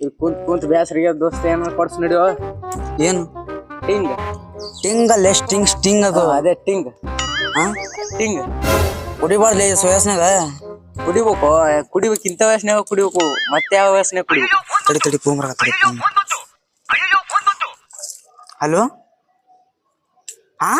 ಇಲ್ಲಿ ಕುಂತ್ ಕುಂತ್ ಬ್ಯಾಸರಿಗೆ ದೋಸ್ತ ಏನ ಕೊಡ್ಸ್ ನಡಿಯೋ? ಏನು? ಟಿಂಗ್. ಟಿಂಗ್ ಅಲ್ಲೇ ಸ್ಟಿಂಗ್ ಸ್ಟಿಂಗ್ ಅದು? ಅದೇ ಟಿಂಗ್. ಹಾ? ಟಿಂಗ್. ಈ ಸೋಯಸ್ನಾಗ ಕುಡಿಬೇಕು. ಕುಡಿಬೇಕು ಇಂಥ ವಯಸ್ಸಿನಾಗ ಕುಡಿಬೇಕು. ಮತ್ತೆ ಯಾವ ವಯಸ್ಸಿನಾಗ ಕುಡಿಬೇಕು? ತಡಿ ತಡಿ ಪೂಮ್ರಾಗ ತಡಿ ಹಲೋ ಹಾ?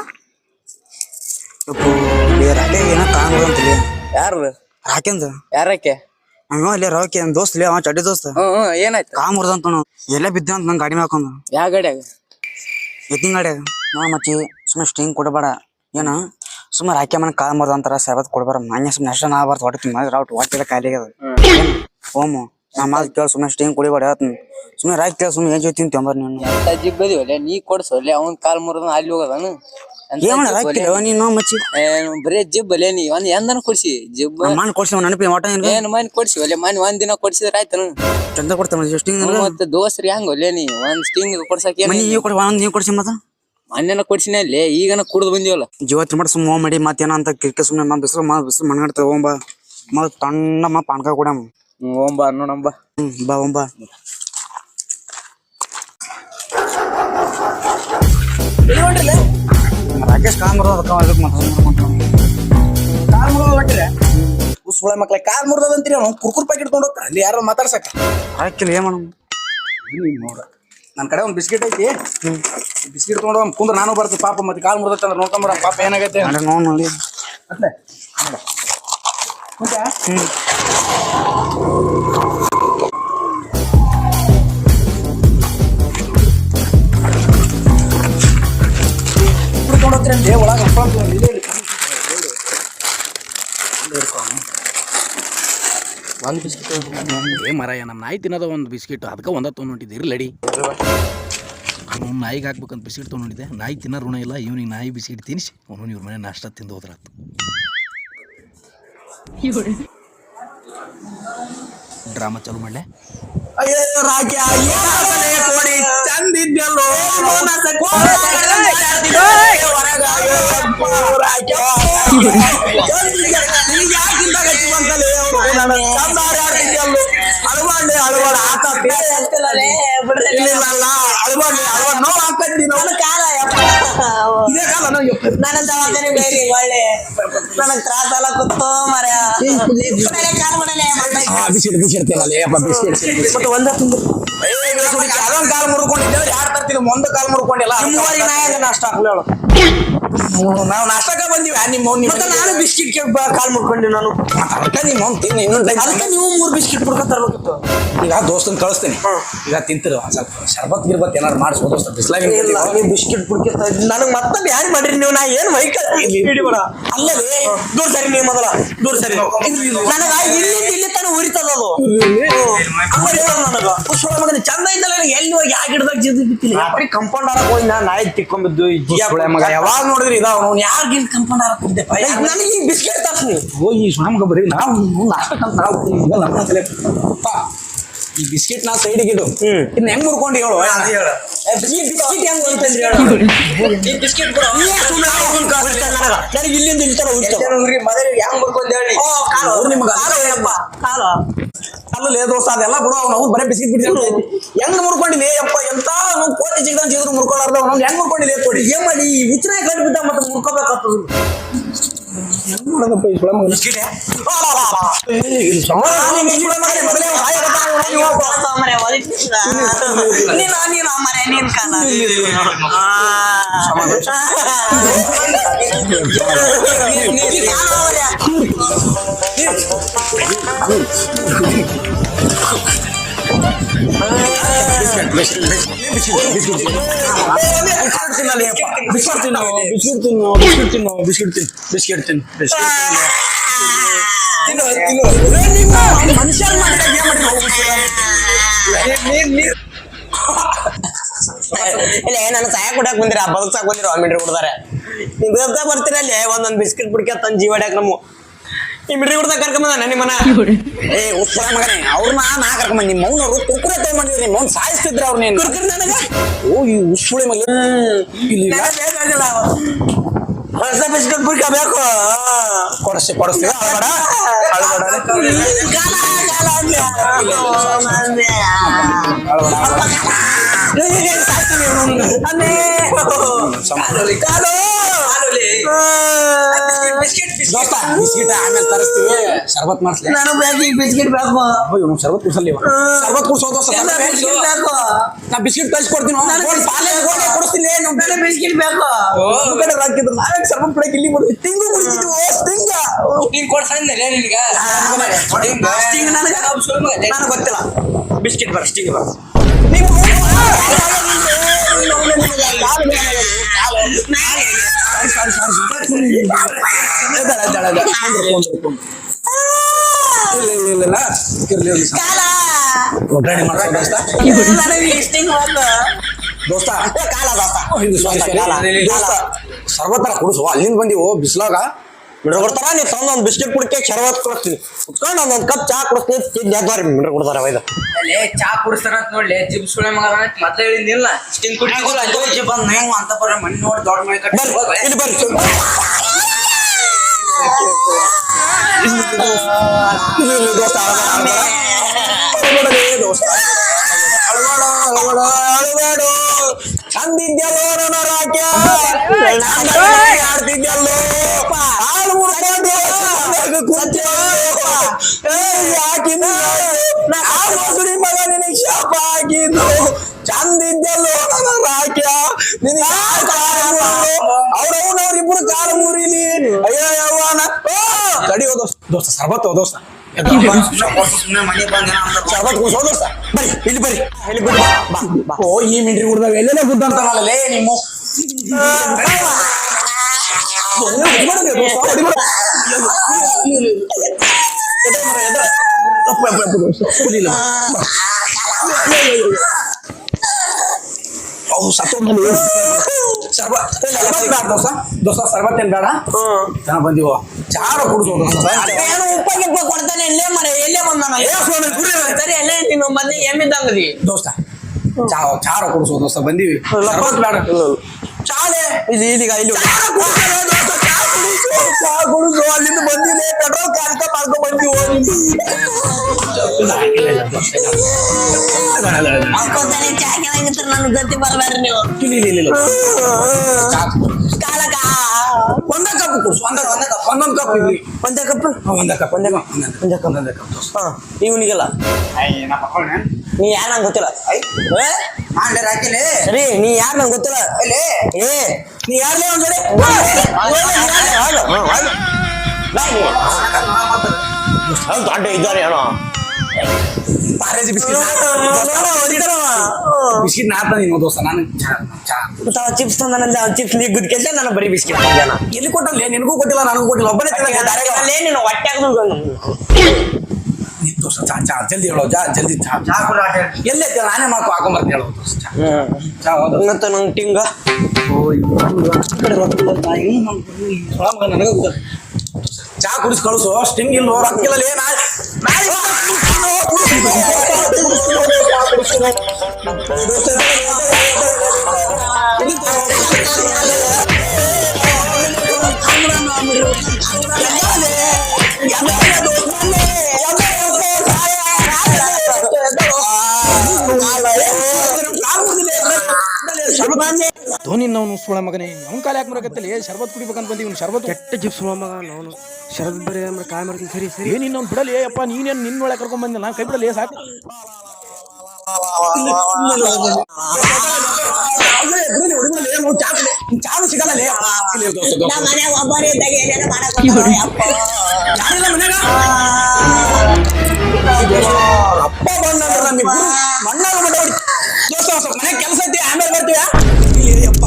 ಏನೋ ಅಂತಲಿ ಯಾರು ರಾಕೆಂದು? ಯಾರಕ್ಕೆ ಅವ ಅಲ್ಲಿ ನನ್ ದೋಸ್ತ್ ಲೇ ಅವ ಚಡ್ಡಿ ದೋಸ್ತ. ಹ್ಮ್ ಹ್ಮ್ ಏನಾಯ್ತು? ಕಾ ಮುರ್ದಂತ ಎಲ್ಲ ಬಿದ್ದ ಅಂತ ನಂಗೆ ಗಾಡಿ ಹಾಕೊಂಡ್ ಯಾವ ಗಾಡಿಯಾಗ ಎತ್ತಿನ ಗಾಡಿಯಾಗ ನಾ ಮಚ್ಚಿ ಸುಮ್ಮನೆ ಸ್ಟಿಂಗ್ ಕೊಡಬೇಡ. ಏನ? ಸುಮ್ಮನೆ ರಾಕೆ ಮನೆ ಕಾಲ್ ಮುರ್ದ ಅಂತಾರ ಸರ್ಬತ್ ಕೊಡ್ಬಾರ ಮಾನ್ಯ ಸುಮ್ಮನೆ ಅಷ್ಟ ನಾ ಬರ್ತ ಹೊಟ್ಟೆ ತುಂಬ ರೌಟ್ ಹೊಟ್ಟೆ ಖಾಲಿ ಆಗ್ಯದ. ಓಮು ನಮ್ಮ ಮಾತು ಕೇಳಿ ಸುಮ್ಮನೆ ಸ್ಟಿಂಗ್ ಕುಡಿಬೇಡ ಹೇಳ್ತೀನಿ. ಸುಮ್ಮನೆ ರಾಗಿ ಕೇಳ ಸುಮ್ಮನೆ ಏನ್ ಜೊತೆ ತಿಂತಂಬರ್ ನೀನು? ಎಂತ ನೀ ಕೊಡ್ಸೋಲೆ ಅವ್ನ ಕಾಲ್ ಮುರಿದ ಅಲ್ಲಿ ಹೋಗದಾನು? ಎಂತ ಏನ್ ಜಿಬ್ ರಾಕಿ ಒಲೆ? ನೀನು ಮಚ್ಚಿ. ಏನ್ ಬರೇ ಜಿಬ್ ಅಲ್ಲೇ ನೀ ಒಂದ್ ಎಂದನ ಕೊಡ್ಸಿ ಜಿಬ್ ಮಣ್ಣು ಕೊಡ್ಸಿ ನೆನಪಿ ಒಟ್ಟ ನಿನ್ಗೆ ಏನ್ ಮನ್ ಕೊಡ್ಸಿ ಒಲೆ ಮನ್ ಒಂದ್ ದಿನ ಕೊಡ್ಸಿದ್ರ ಆಯ್ತನು? ಚಂದ ಕೊಡ್ತಾನೆ ಸ್ಟಿಂಗ್ ಮತ್ತೆ ದೋಸ್ರಿ ಹಂಗ ಒಲೆ ನೀ ಒಂದ್ ಸ್ಟಿಂಗ್ ಕೊಡ್ಸಕ್ ಮನಿ ನೀವು ಒಂದ್ ನೀವು ಕೊಡ್ಸಿ ಮತ್ತ? ಮೊನ್ನೆನ ಕೊಡ್ಸಿನ ಅಲ್ಲಿ ಈಗನ ಕುಡ್ದು ಬಂದಿವಲ್ಲ. ಜೀವತ್ ಮಾಡಿ ಸುಮ್ಮ ಮಾಡಿ ಮತ್ತೇನ ಅಂತ ಕಿರ್ಕೆ ಸುಮ್ಮನೆ ಮಾ ಬಿಸಿಲು ಮಾ ಬಿಸಿಲು ಮಣ್ಗಾಡ್ತ ಓಂಬ ಮತ್ ತಣ್ಣ ಮಾ ಪಾನ್ಕ ಕೊಡಮ್ ಹ್ಮ್ ಓಂಬಾ ನೋಡಂಬ ಹ್ಮ್ ಬಾ. ರಾಕೇಶ್ ಕಾಮರ್ ಅದಕ್ಕ ಅದಕ್ಕೆ ಕಾಲ್ ಮುರಿದ ಹೊಟ್ಟಿರೆ ಉಸ್ಸುಳ ಮಕ್ಳ ಕಾಲ್ ಮುರಿದ ಅಂತೀರಿ ಅವ್ನು? ಕುರ್ಕುರ್ ಪ್ಯಾಕೆಟ್ ತೊಗೊಂಡು ಹೋಗ್ತಾರೆ. ಅಲ್ಲಿ ಯಾರೋ ಮಾತಾಡ್ಸಕ್ ಹಾಕಿಲ್ಲ ಏ ಮಾಡಮ್ ನೋಡ. ನನ್ನ ಕಡೆ ಒಂದು ಬಿಸ್ಕಿಟ್ ಐತಿ. ಬಿಸ್ಕಿಟ್ ತೊಗೊಂಡು ಅವ್ನು ಕುಂದ್ರ ನಾನು ಬರ್ತೀನಿ. ಪಾಪ ಮತ್ತೆ ಕಾಲ್ ಮುರಿದತ್ತೆ ಅಂದ್ರೆ ನೋಡ್ಕೊಂಬರ ಪಾಪ ಏನಾಗೈತೆ? ನೋಡ್ ನೋಡಿ. ಅಟ್ಲೆ ಕುಂತ್ಯಾ? ಒಂದು ಬಿಸ್ಕಿಟ್ ಏ ಮರಾಯ ನಮ್ಮ ನಾಯಿ ತಿನ್ನೋದ ಒಂದು ಬಿಸ್ಕಿಟ್ ಅದಕ್ಕೆ ಒಂದ ತೊಗೊಂಡಿದ್ದೀರಿ ಲಡಿ ನಾಯಿಗೆ ಹಾಕ್ಬೇಕಂತ ಬಿಸ್ಕಿಟ್ ತೊಗೊಂಡಿದ್ದೆ ನಾಯಿ ತಿನ್ನೋ ಋಣ ಇಲ್ಲ, ಇವ್ನಿಗೆ ನಾಯಿ ಬಿಸ್ಕಿಟ್ ತಿನ್ನಿಸಿ ಅವನು ಇವ್ರ ಮನೆ ನಾಷ್ಟ ತಿಂದು ಹೋದ್ರಾತು. ಡ್ರಾಮಾ ಚಾಲು ಮಾಡಲೆ? ರಾಜ್ಯ ಕೋಡಿ. ಅಳವಾಡಿ ಅಳವಾಡ ಹಾಕಿ ಅಳವಾಡಿ ಅಳವಾಡ ನೋವು ಹಾಕಂಡಿ ನೋವು ಇದೇ ಕಾಲ ನಾವು ನನ್ನ ಬೇರೆ ಒಳ್ಳೆ ನನಗ್ ತ್ರಾಸ ಎಲ್ಲ ಕೂತು ಮರ ಬಿಸಿಡ್ ಬಿಸಿಡ್ತೀನಲ್ಲ ಅಪ್ಪ ಬಿಸಿಡ್ ಮತ್ತೆ ಒಂದ ಅದೊಂದು ಕಾಲು ಮುರ್ಕೊಂಡಿದ್ದೇವೆ ಯಾರು ತರ್ತೀನಿ ಒಂದು ಕಾಲು ಮುರ್ಕೊಂಡಿಲ್ಲ. ಮೂವರಿಗೆ ನಾ ನಾಷ್ಟ ಹಾಕ್ಲೇಳು ನಾವು ನಾಷ್ಟಕ ಬಂದಿವಿ. ನಿಮ್ಮ ಮತ್ತೆ ನಾನು ಬಿಸ್ಕಿಟ್ ಕಾಲ್ ಮುರ್ಕೊಂಡಿ ನಾನು. ಅದಕ್ಕೆ ನಿಮ್ಮ ಅವ್ನು ತಿನ್ನಿ ಇನ್ನೊಂದು ಅದಕ್ಕೆ ನೀವು ಮೂರು ಬಿಸ್ಕಿಟ್ ಬಿಡ್ಕೊಂಡ್ ತರ್ಬೇಕಿತ್ತು. ಈಗ ದೋಸ್ತನ್ ಕಳಿಸ್ತೀನಿ. ಈಗ ತಿಂತಿರು. ಒಂದ್ ಸ್ವಲ್ಪ ಶರ್ಬತ್ ಗಿರ್ಬತ್ ಏನಾರು ಮಾಡಿಸ್ಬೋದು ದೋಸ್ತ ಬಿಸ್ಲಾಗಿ ಇಲ್ಲ ನೀವು ಬಿಸ್ಕಿಟ್ ಬಿಡ್ಕಿತ್ತ ನನಗೆ ಮತ್ತೆ ಬ್ಯಾನ್ ಮಾಡ್ರಿ ನೀವು? ನಾ ಏನು ಮೈಕಲ್ ಹಿಡಿಬೇಡ ಅಲ್ಲದೆ ದೂರ ಸರಿ ನೀವು ಮೊದಲ. ದೂರ ಸರಿ. ನನಗ ಇಲ್ಲಿ ಇಲ್ಲಿ ತನ ಉರಿತದ ಅದು. ನನಗ. ಉಸ್ಸುಳ ಮಗನ ಚಂದ ಇದ್ದಲ್ಲ ಎಲ್ಲಿ ಹೋಗಿ ಯಾವ ಗಿಡದಾಗ ಜಿದ್ದು ಬಿತ್ತಿಲ್ಲ ರಾತ್ರಿ ಕಂಪೌಂಡ್ ಆರಕ್ ಹೋಗಿ ನಾ ನಾಯಿ ತಿಕ್ಕೊಂಬಿದ್ದು ಸುಳೆ ಮಗ ಯಾವಾಗ ನೋಡಿದ್ರಿ ಇದಾವ ಅವ್ನು ಯಾರು ಯಾರಿಗೆ ಕಂಪೌಂಡ್ ಹಾರಕ್ ಹೋಗಿದ್ದೆಪ್ಪ ನನಗೆ ಬಿಸ್ಕಿಟ್ ತರ್ಸ್ ಹೋಗಿ ಸುಣಮಗ ಬರೀ ನಾವು ನಾಷ್ಟಕ್ಕಂತ ನಾವು ನಮ್ಮ ತಲೆ ಈ ಬಿಸ್ಕಿಟ್ ನಾ ಸೈಡಿಗೆ ಇಡು. ಇನ್ನು ಹೆಂಗ್ ಮುರ್ಕೊಂಡು ಹೇಳು? ಬಿಸ್ಕಿಟ್ ಹೆಂಗ್ ಅಂತಂದ್ರಿ ಹೇಳು. ಈ ಬಿಸ್ಕಿಟ್ ಬಿಡು. ನನಗೆ? ಇಲ್ಲಿಂದ ಇಲ್ಲಿ ತರ ಉರಿತದ ಹೆಂಗ್ ಮುರ್ಕೊಂಡು ಹೇಳಿ? ನಿಮ್ಗೆ ಏನಪ್ಪ ಕಾಲು. ಅಲ್ಲೇ ದೋಸ್ತ ಅದೆಲ್ಲ ಬಿಡು. ಅವ್ನು ಬರೀ ಬಿಸ್ಕಿಟ್ ಬಿಟ್ಟು ಹೆಂಗ್. ಮುರ್ಕೊಂಡಿಲ್ಲ ಯಪ್ಪ ಎಂತ ಅವ್ನು ಕೋಟಿ ಸಿಗದಂತ ಇದ್ರು ಮುರ್ಕೊಳ್ಳಾರ್ದ ಅವ್ನು. ಹೆಂಗ್ ಮುರ್ಕೊಂಡಿಲ್ಲ ಕೊಡಿ ಏನ್ ಮಾಡಿ? ಈ ಉಚ್ಚರ ಕಟ್ ಬಿಟ್ಟ ಮತ್ತೆ ಮುರ್ಕೋಬೇಕಾಗ್ತದ. ಹೆಂಗ್ ಮಾಡೋದಪ್ಪ ಬಿಸ್ಕಿಟ್ ತಿನ್ನು ಬಿಸ್ಕಿಟ್ ತಿನ್ನು ಬಿಸ್ಕಿಟ್ ತಿನ್ನು ಬಿಸ್ಕಿಟ್ ಬಿಸ್ಕಿಟ್ ಬಿಸ್ಕಿಟ್ ಇಲ್ಲ ನನ್ನ ಸಹಾಯ ಕೊಡಕ್ ಬಂದಿರ? ಬದುಕ್ಸಾಕ್ ಬಂದಿರ? ಮಿಡ್ರಿ ಕೊಡ್ತಾರೆ. ನೀವು ಬೇಗ ಬರ್ತೀರ ಅಲ್ಲಿ? ಒಂದೊಂದ್ ಬಿಸ್ಕಿಟ್ ಬಿಡ್ಕ ಜೀವ ಹೊಡ್ಯಾಕ ನಮ್ಮ ಈ ಮಿಡ್ರಿ ಕೊಡ್ದಾಗ ಕರ್ಕೊಂಬಂದ ನಿಮ್ಮನ ಏ ಉತ್ತರ ಮಗನೇ ಅವ್ರನ್ನ ನಾ ಕರ್ಕೊಂಡ್ ನಿಮ್ಮ ಮೌನರು ಕುರ್ಕುರೆ ತಗೊಂಡ್ಬಂದಿದ್ರು ನಿಮ್ಮ ಮೌನ್ ಸಾಯಿಸ್ತಿದ್ರ ಅವ್ರ ನೀನು. ಕುರ್ಕುರಿ ನನಗ? ಓ ಈ ಉಸುಳಿ ಮಗ ಇಲ್ಲಿ ಬೇಕಾಗಿಲ್ಲ. ಹೊಸ ಬೇಕು. ಕೊಡಿಸ್ತಿ ಕೊಡಿಸ್ತೀವಿ ಅಳಬೇಡ ಅಳಬೇಡ ಬಿಸ್ಕಿಟ್ ಆಮೇಲೆ ತರಿಸ್ತೀವಿ. ಶರ್ಬತ್ ಮಾಡಿಸ್ಲಿ. ನಾನು ಬೇಕು ಬಿಸ್ಕೆಟ್ ಬೇಕು. ಅಯ್ಯೋ ಶರ್ಬತ್ ಕುಡ್ಸಲ್ಲ ಇವ. ಶರ್ಬತ್ ಕುಡ್ಸೋ ದೋಸ್ತ ಬಿಸ್ಕೆಟ್ ಬೇಕು. ನಾ ಬಿಸ್ಕಿಟ್ ಕಳ್ಸಿ ಕೊಡ್ತೀನಿ. ಕೊಡಿಸ್ತೀನಿ. ಬಿಸ್ಕಿಟ್ ಬೇಕು. ಕಡೆ ಹಾಕಿದ್ರು ನಾವೇ ಶರ್ಬತ್ ಕುಡಿಯಕ್ಕೆ ಇಲ್ಲಿ ಬಂದ್ವಿ ತಿಂಗು ಓ ಸ್ಟಿಂಗ ಹಿಂಗ್ ಕೊಡ್ಸಂದ್ರೆ ನಿನ್ಗ? ಗೊತ್ತಿಲ್ಲ. ಬಿಸ್ಕೆಟ್ ಬರ ಸ್ಟಿಂಗ್ ಬರ. ದೋಸ್ತ. ಕಾಲ ದೋಸ್ತ. ಇದು sorry, sorry. ಕಾಲ. ದೋಸ್ತ ಸರ್ವತ್ತರ ಕುಡಿಸು ಅಲ್ಲಿಂದ ಬಂದಿವು ಬಿಸ್ಲಾಗ? ಮಿಡ್ರ್ ಕೊಡ್ತಾರ ನೀ ತಂದು ಒಂದು ಬಿಸ್ಕೆಟ್ ಕುಡಿಕೆ ಶರಬತ್ ಕೊಡ್ತೀನಿ ಕುತ್ಕೊಂಡು ಒಂದೊಂದು ಕಪ್ ಚಾ ಕೊಡ್ತೀನಿ ತಿಂದು ಎದ್ದಾರಿ ಮಿಡ್ರ್ ಕೊಡ್ತಾರ ಒಯ್ದು ಏ ಚಾ ಕುಡಿಸ್ತಾರ ಅಂತ ನೋಡ್ಲಿ. ಜಿಮ್ ಸುಳೆ ಮಗ ಮೊದ್ಲೇ ಹೇಳಿದ್ನಿಲ್ಲ. ಸ್ಟಿಂಗ್ ಕುಡಿ ಬಂದ್ ಹೆಂಗ್ ಅಂತ ಬರ ಮಣ್ಣು ನೋಡಿ ದೊಡ್ಡ ಮನೆ ಕಟ್ಟಿ ಇಲ್ಲಿ ಬರ್ರಿ ಇಲ್ಲಿ ಇಲ್ಲಿ ದೋಸ್ತ ಅಳಬೇಡ, ದೋಸ್ತ ಅಳಬೇಡ ಅಳಬೇಡ ಅಳಬೇಡ ಚಂದಿದ್ಯಲ್ಲೋ ನನ್ನ ರಾಕ್ಯ ಆಡ್ತಿದ್ಯಲ್ಲೋ ಹಾಲು ಮುರ್ಕೊಂಡು ಮನೆಗೆ ಕೂತ್ಯೋ. ಏ, ಯಾಕಿಂದು ಆ ಮಗುಡಿ ಮಗ ನಿನಗೆ ಶಾಪ ಹಾಕಿದ್ದು ಚಂದಿದ್ಯಲ್ಲೋ ನನ್ನ ರಾಕ್ಯ ನಿನಗೆ ಯಾರ್ ಕಾಲು ಮುರಿದ್ರು? ಅವ್ರವ್ನವ್ರಿಬ್ರು ಕಾಲು ಮುರಿಲಿ ಅಯ್ಯೋ ಯವ್ವನ ಓ ತಡಿಯೋ ದೋಸ್ತ ದೋಸ್ತ ಸರ್ಬತ್ ದೋಸ್ತ ಬರಿ ಇಲ್ಲಿ ಬರ್ರಿ ಇಲ್ಲಿ ಬಿಡು ಬಾ ಬಾ ಓ ಈ ಮಿಂಟ್ರಿ ಕುಡ್ದಾಗ ಎಲ್ಲೆಲ್ಲ ಗುದ್ದ ಅಂತಾರಲ್ಲೇ ನಿಮ್ಮ ದೋಸ್ತ, ದೋಸ್ತ. ಶರ್ಬತ್ ಬೇಡ ಏನ್ ಬಂದಿವ ಚಾರ ಕುಡಿಸೋದು ಏನು ಉಪ್ಪ ಗಿಪ್ಪ ಕೊಡ್ತಾನೆ ಎಲ್ಲೇ ಮನೆ ಎಲ್ಲೇ ಬಂದಾನ. ಸರಿ ಎಲ್ಲೇ ನೀನು ಮೊನ್ನೆ ಎಮ್ಮಿದ್ದಂಗದಿ ದೋಸ್ತ ಚಾ ಚಾರ ಕುಡಿಸೋ ದೋಸ್ತ ಬಂದೀವಿ. ಬೇಡ. ಚಾಲೆ. ಇದು ಇದೀಗ ಇಲ್ಲಿ ಚಾ ಕುಡ್ಸೋ ಅಲ್ಲಿಂದ ಬಂದಿದೆ ಪೆಟ್ರೋಲ್ ಕಾಲ್ಕ ಮಾಡ್ಕೊಂಡ್ ಬಂದಿವೋ ಹಾಕೋತಾನೆ ಚಾ ಕೆಳಗಿತ್ರ ನನಗೆ ಗತಿ ಬರ್ಬೇಡ್ರಿ ನೀವು. ಕಾಲಕ ಒಂದೇ ಕಪ್ ಕುಡ್ಸು ಒಂದೇ ಒಂದೇ ಕಪ್ ಒಂದೊಂದ್ ಕಪ್ ಇದ್ರಿ ಒಂದೇ ಕಪ್ ಒಂದೇ ಕಪ್ ಒಂದೇ ಕಪ್ ಒಂದೇ ಕಪ್ ಒಂದೇ ಕಪ್ ಹಾ ಇವನಿಗೆಲ್ಲ ನೀ ಯಾರು ನಂಗೆ ಗೊತ್ತಿಲ್ಲ ಏ? ಮಾಡ್ಲಿ ರಾಕಿಲೆ ಸರಿ ನೀ ಯಾರು ನಂಗೆ ಗೊತ್ತಿಲ್ಲ ಏ ನೀ ಯಾರ್ಲೇ ಒಂದ್ಸರಿ ದೊಡ್ಡ ಇದ್ದಾರೆ ಏನೋ ಪಾರೇಜಿ ಬಿಸ್ಕಿಟ್. ಬಿಸ್ಕಿಟ್ ನಾತ ನೀನು ದೋಸ್ತ ನಾನು ಚಾ ಚಾ. ಚಿಪ್ಸ್ ತಂದನಂದ್ರೆ ಚಿಪ್ಸ್ ನೀ ಗುದ್ಕೆಲ್ಲ ನಾನು ಬರೀ ಬಿಸ್ಕಿಟ್ ಜನ ಎಲ್ಲಿ ಕೊಟ್ಟಲ್ಲ ನಿನಗೂ ಕೊಟ್ಟಿಲ್ಲ ನನಗೂ ಕೊಟ್ಟಿಲ್ಲ ಒಬ್ಬನೇ ತಿನ್ನಲ್ಲ ನೀನು ಹೊಟ್ಟೆ ನೀ ದೋಸ್ತ ಚಾ ಚಾ ಜಲ್ದಿ ಹೇಳೋ ಜಾ ಜಲ್ದಿ ಚಾ. ಚಾ ಆಟ ಎಲ್ಲೇ ನಾನೇ ಮಾಡ್ಕೊ ಹಾಕೊಂಬರ್ತೀನಿ ಹೇಳೋ ದೋಸ್ತ ಚಾ. ಚಾ ಹೌದು ಮತ್ತೆ ನಂಗೆ ಟಿಂಗ ಚಾ ಕುಡಿಸ್ ಕಳಿಸು ಸ್ಟಿಂಗ್ ಇಲ್ಲೋ ರೊಕ್ಕಿಲ್ಲ ಲೇ, ನಾಳೆ ಧೋನಿ ನಾವು ಸುಳ ಮಗನೇ. ಅವ್ನ ಕಾಲ ಯಾಕೆ ಮರಕತ್ತಲ್ಲಿ? ಶರ್ಬತ್ ಕುಡಿಬೇಕಂತ ಬಂದಿ ಇವ್ನು ಶರ್ಬತ್. ಕೆಟ್ಟ ಜಿಪ್ಸ್ ಮಗ ನಾನು ಶರದ್ ಬರೀ ಅಂದ್ರೆ ಕಾಯ್ ಮಾಡ್ತೀನಿ. ಸರಿ ಸರಿ. ಏನಿನ್ನ ಇನ್ನೊಂದು ಬಿಡಲಿ? ಅಪ್ಪ ನೀನೇನು ನಿನ್ನೊಳಗೆ ಕರ್ಕೊಂಡ್ ಬಂದಿಲ್ಲ ಕೈ ಬಿಡಲಿ? ಸಾಕು. ಚಾಲು ಸಿಗಲ್ಲ? ಅಪ್ಪ. ಬಂದಂದ್ರೆ ನಮ್ಮಿಬ್ರು ಮಣ್ಣಾಗ ದೋಸ್ತ ಮನೆ ಕೆಲಸ ಐತಿ ಆಮೇಲೆ ಬರ್ತೀಯಾ? ಅಪ್ಪ.